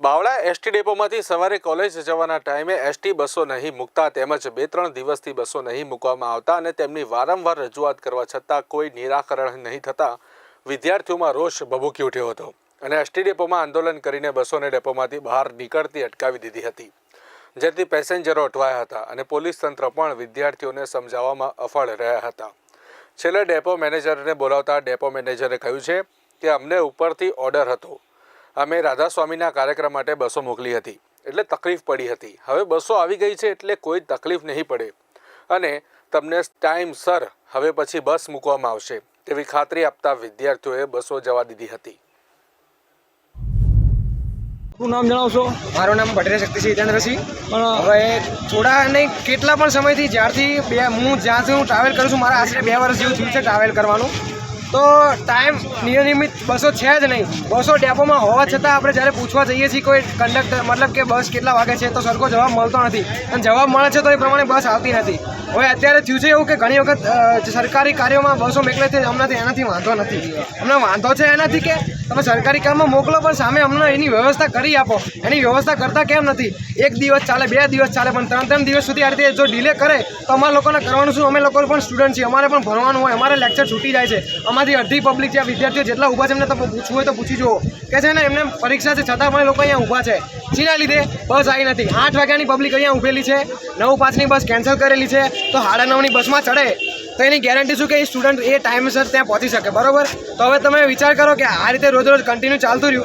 Bavla ST ડેપોમાંથી સવારે college જવાના ટાઈમે એસટી બસો નહીં મૂકતા તેમજ બે ત્રણ દિવસથી બસો નહીં મૂકવામાં આવતા અને તેમની વારંવાર રજૂઆત કરવા છતાં કોઈ નિરાકરણ નહીં થતાં વિદ્યાર્થીઓમાં રોષ ભભૂકી ઉઠ્યો હતો અને એસટી ડેપોમાં આંદોલન કરીને બસોને ડેપોમાંથી બહાર નીકળતી અટકાવી દીધી હતી. જેથી પેસેન્જરો અટવાયા હતા અને પોલીસ તંત્ર પણ વિદ્યાર્થીઓને સમજાવવામાં અફળ રહ્યા હતા. છેલ્લે ડેપો મેનેજરને બોલાવતા ડેપો મેનેજરે કહ્યું છે કે અમને ઉપરથી ઓર્ડર હતો. અમે રાધાસ્વામીના કાર્યક્રમ માટે બસો મોકલી હતી એટલે તકલીફ પડી હતી. હવે બસો આવી ગઈ છે એટલે કોઈ તકલીફ નહીં પડે. અને તમને ટાઈમસર હવે પછી બસ મૂકવામાં આવશે. તેવી ખાતરી આપતા વિદ્યાર્થીઓએ બસો જવા દીધી હતી. શું નામ જણાવશો? મારું નામ ભટ્ટરે શક્તિસિંહ હિતેન્દ્રસિંહ પણ હવે થોડા નહીં કેટલા પણ સમયથી જ્યારથી બે હું જ્યાંથી હું ટ્રાવેલ કરું છું મારા આશરે બે વર્ષ જેવું થયું છે ટ્રાવેલ કરવાનું. તો ટાઈમ નિયમિત બસો છે જ નહીં. બસો ડેપોમાં હોવા છતાં આપણે જ્યારે પૂછવા જઈએ છીએ કોઈ કંડક્ટર મતલબ કે બસ કેટલા વાગે છે, તો સરખો જવાબ મળતો નથી. અને જવાબ મળે છે તો એ પ્રમાણે બસ આવતી નથી. હવે અત્યારે થયું છે એવું કે ઘણી વખત સરકારી કાર્યોમાં બસો મેકલે છે હમણાંથી એનાથી વાંધો નથી. હમણાં વાંધો છે એનાથી કે તમે સરકારી કામમાં મોકલો, પણ સામે અમને એની વ્યવસ્થા કરી આપો. એની વ્યવસ્થા કરતા કેમ નથી? એક દિવસ ચાલે, બે દિવસ ચાલે, પણ ત્રણ ત્રણ દિવસ સુધી આ રીતે જો ડિલે કરે, તો અમારા લોકોને કરવાનું શું? અમે લોકો પણ સ્ટુડન્ટ છીએ, અમારે પણ ભણવાનું હોય, અમારે લેક્ચર છૂટી જાય છે. અમારી અડધી પબ્લિક છે વિદ્યાર્થીઓ જેટલા ઊભા છે, એમને તમે પૂછવું હોય તો પૂછી જુઓ. કે છે ને, એમને પરીક્ષા છે, છતાં પણ એ લોકો અહીંયા ઊભા છે. જેના લીધે? બસ આવી નથી. આઠ વાગ્યાની પબ્લિક અહીંયા ઊભેલી છે, નવ પાંચની બસ કેન્સલ કરેલી છે, તો સાડા નવની બસમાં ચડે. તો એની ગેરંટી શું કે એ સ્ટુડન્ટ એ ટાઈમસર ત્યાં પહોંચી શકે, બરોબર? તો હવે તમે વિચાર કરો કે આ રીતે રોજ રોજ કન્ટિન્યુ ચાલતું રહ્યું.